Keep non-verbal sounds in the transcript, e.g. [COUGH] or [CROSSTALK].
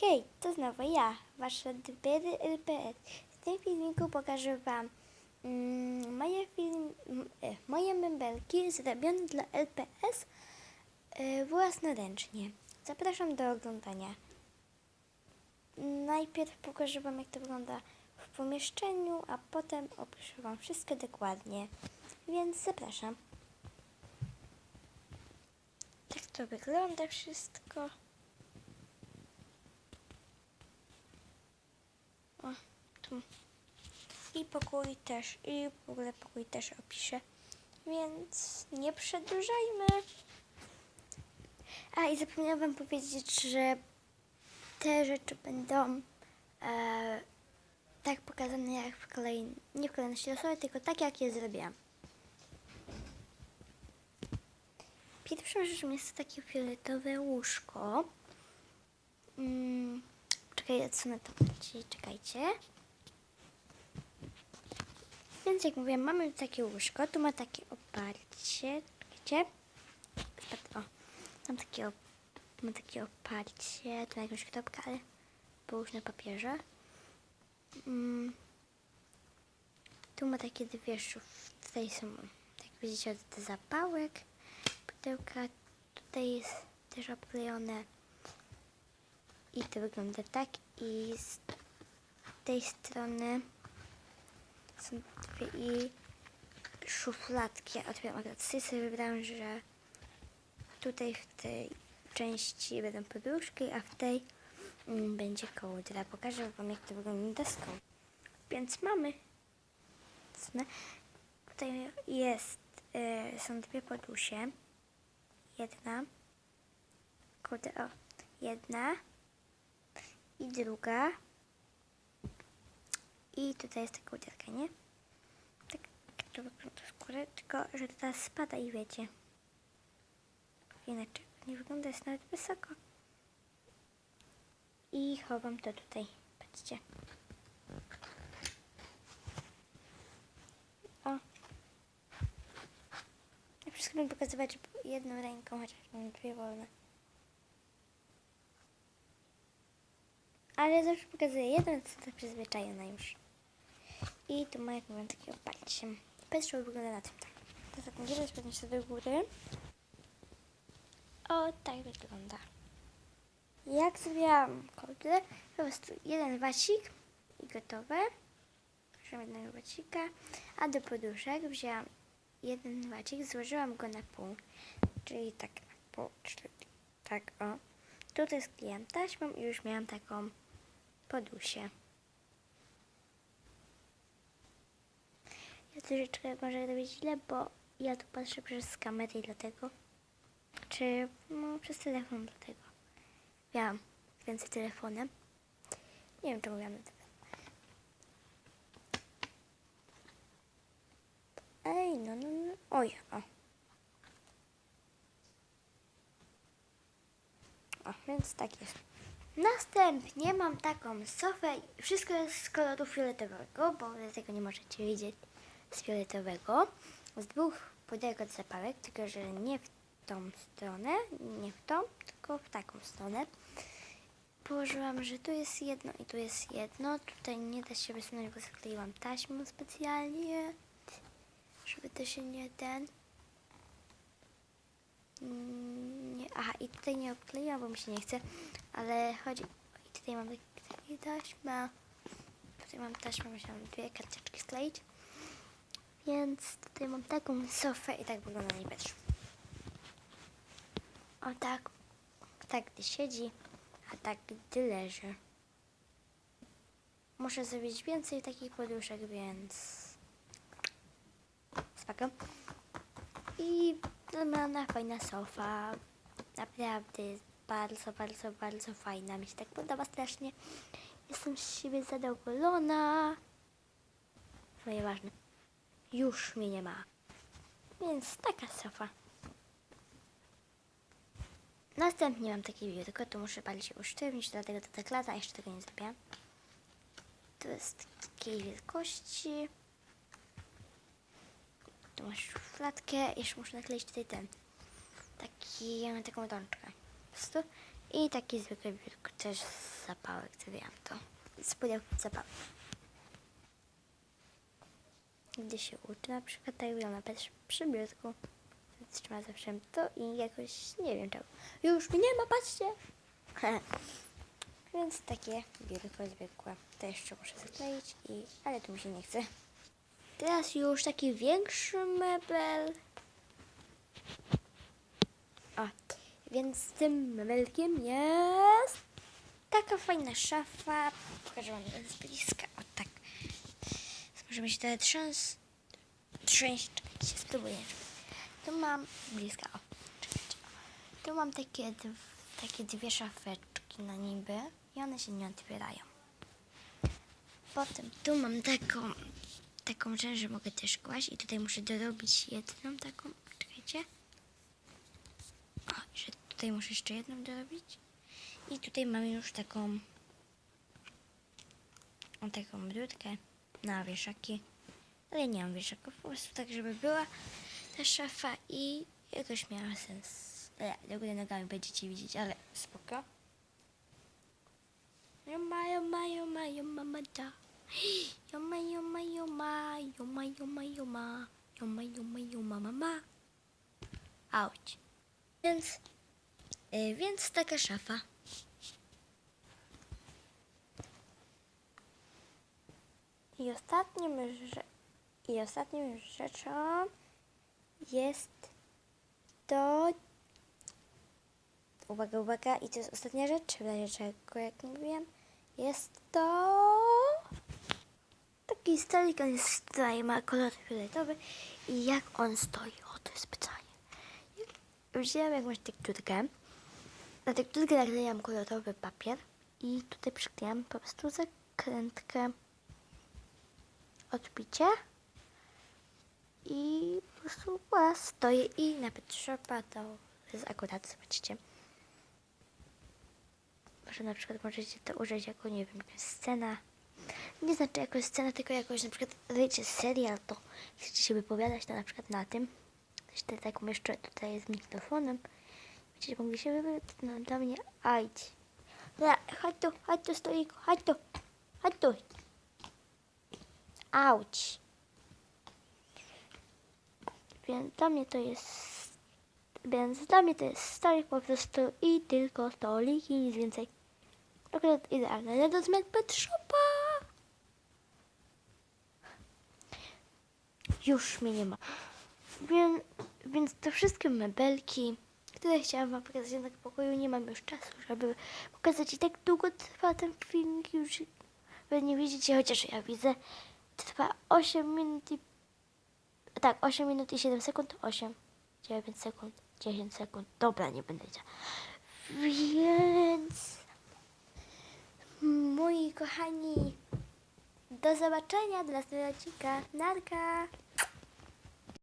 Hej, to znowu ja, wasza Dbery LPS. W tym filmiku pokażę wam mm, moje, film, e, moje mebelki zrobione dla LPS e, własnoręcznie. Zapraszam do oglądania. Najpierw pokażę wam jak to wygląda w pomieszczeniu, a potem opiszę wam wszystko dokładnie. Więc zapraszam. Tak to wygląda wszystko. O, I pokój też, i w ogóle pokój też opiszę. Więc nie przedłużajmy. A i zapomniałam wam powiedzieć, że te rzeczy będą e, tak pokazane jak w kolei, nie w kolejności losowej, tylko tak jak je zrobiłam. Pierwszą rzeczą jest takie fioletowe łóżko. Mm, czekaj, odsunę to bardziej, czekajcie. Więc jak mówię, mamy takie łóżko, tu ma takie oparcie, czekajcie. O, mam takie, op- ma takie oparcie, tu ma jakąś kropkę, ale połóż na papierze. Mm, tu ma takie dwie szuf, tutaj są, jak widzicie, od zapałek, pudełka, tutaj jest też obklejone i to wygląda tak i z tej strony są dwie i szufladki. Otwieram akurat wybrałam, że tutaj w tej części będą poduszki, a w tej mm, będzie kołdra. Pokażę wam jak to wygląda deską. Więc mamy. Tutaj jest, y, są dwie podusie. Jedna. Kurde, o. Jedna. I druga. I tutaj jest taka udzielka, nie? Tak, to wygląda góry, tylko że to teraz spada i wiecie. Inaczej nie wygląda, jest nawet wysoko. I chowam to tutaj. Patrzcie. O. Ja wszystko będę pokazywać jedną ręką, chociaż mam dwie wolne. Ale zawsze pokazuję jedną, to tak przyzwyczajona już. I tu ma, jak mówię, takie oparcie. Patrzcie, wygląda na tym tak. To tak jest podnieść to do góry. O, tak wygląda. Jak zrobiłam kołdrę, po prostu jeden wasik i gotowe. Wziąłem jednego wacika, a do poduszek wzięłam jeden wacik, złożyłam go na pół, czyli tak na pół, czyli tak o. Tutaj skleiłam taśmą i już miałam taką podusię. Troszeczkę może robić źle, bo ja tu patrzę przez kamerę i dlatego, czy no, przez telefon dlatego. Miałam więcej telefonem. Nie wiem, czemu miałam na telefon. Ej, no, no, no. Oj, o. O, więc tak jest. Następnie mam taką sofę. Wszystko jest z koloru fioletowego, bo tego nie możecie widzieć z fioletowego. Z dwóch pudełek od zapałek, tylko że nie w tą stronę, nie w tą, tylko w taką stronę. Położyłam, że tu jest jedno i tu jest jedno. Tutaj nie da się wysunąć, bo zakleiłam taśmą specjalnie, żeby to się nie ten... Mm, Nie, aha, i tutaj nie obkleiłam, bo mi się nie chce, ale chodzi... I tutaj mam taśma. Tutaj mam taśmę, musiałam dwie karteczki skleić. Więc tutaj mam taką sofę i tak wygląda na niej patrz. O tak, tak gdy siedzi, a tak gdy leży. Muszę zrobić więcej takich poduszek, więc spoko. I normalna, fajna sofa. Naprawdę jest bardzo, bardzo, bardzo fajna. Mi się tak podoba strasznie. Jestem z siebie zadowolona. No nieważne. Już mnie nie ma. Więc taka sofa. Następnie mam takie biurko, to muszę bardziej usztywnić, dlatego to tak lata, jeszcze tego nie zrobiłam. To jest takiej wielkości. Tu masz szufladkę, jeszcze muszę nakleić tutaj ten. Taki, ja mam taką rączkę. Po prostu I taki zwykły biurko też z zapałek, wiem to. Z pudełka zapałek. Gdy się uczy, na przykład tak wygląda też przy biurku. Trzyma zawsze to i jakoś nie wiem czemu. Już mnie nie ma, patrzcie! [LAUGHS] Więc takie biurko zwykłe. To jeszcze muszę zakleić, i, ale tu mi się nie chce. Teraz już taki większy mebel. O, więc tym mebelkiem jest taka fajna szafa. Pokażę wam z bliska. O tak. Możemy się teraz trząs... Trzęść. Czekajcie, spróbuję. Tu mam bliska. O, czekajcie. Tu mam takie, takie dwie szafeczki na niby i one się nie otwierają. Potem tu mam taką, taką rzecz, że mogę też kłaść i tutaj muszę dorobić jedną taką. Czekajcie. O, że tutaj muszę jeszcze jedną dorobić. I tutaj mam już taką o taką brudkę na wieszaki. Ale nie mam wieszaków, po prostu tak, żeby była ta szafa i jakoś miała sens. E, do góry nogami będziecie widzieć, ale spoko. Yoma, yoma, yoma, yoma, mada. Yoma, yoma, yoma, yoma, yoma, yoma, yoma, yoma, yoma, mama. Auć. Więc, y, więc taka szafa. I ostatnim, I ostatnim rzeczą jest to. Uwaga, uwaga, i to jest ostatnia rzecz, w razie czego, jak mówiłem, jest to. Taki stolik, on jest tutaj, ma kolor fioletowy i jak on stoi? O, to jest pytanie. Wzięłam jakąś tekturkę, na tekturkę naklejam kolorowy papier i tutaj przyklejam po prostu zakrętkę odbicie i po prostu voilà, stoję i na Petrzopa to jest akurat, zobaczcie. Może na przykład możecie to użyć jako, nie wiem, scena. Nie znaczy jako scena, tylko jakoś na przykład robicie serial, to chcecie się wypowiadać, to na przykład na tym. Jeszcze tak umieszczę tutaj z mikrofonem. Będziecie mogli się wypowiadać no, do mnie. Ajdź. Chodź tu, chodź tu, stoiku, chodź tu, chodź tu. Auć. Więc dla mnie to jest. Więc dla mnie to jest stolik po prostu i tylko stolik i nic więcej. Akurat idealne do zmian Pet Shopa. Już mnie nie ma. Więc, więc te wszystkie mebelki, które chciałam wam pokazać w pokoju, nie mam już czasu, żeby pokazać i tak długo trwa ten filmik już. Wy nie widzicie, chociaż ja widzę. Trwa 8 minut i... Tak, 8 minut i 7 sekund. 8, 9 sekund, 10 sekund. Dobra, nie będę chciała. Więc... Moi kochani, do zobaczenia dla następnego odcinka. Narka!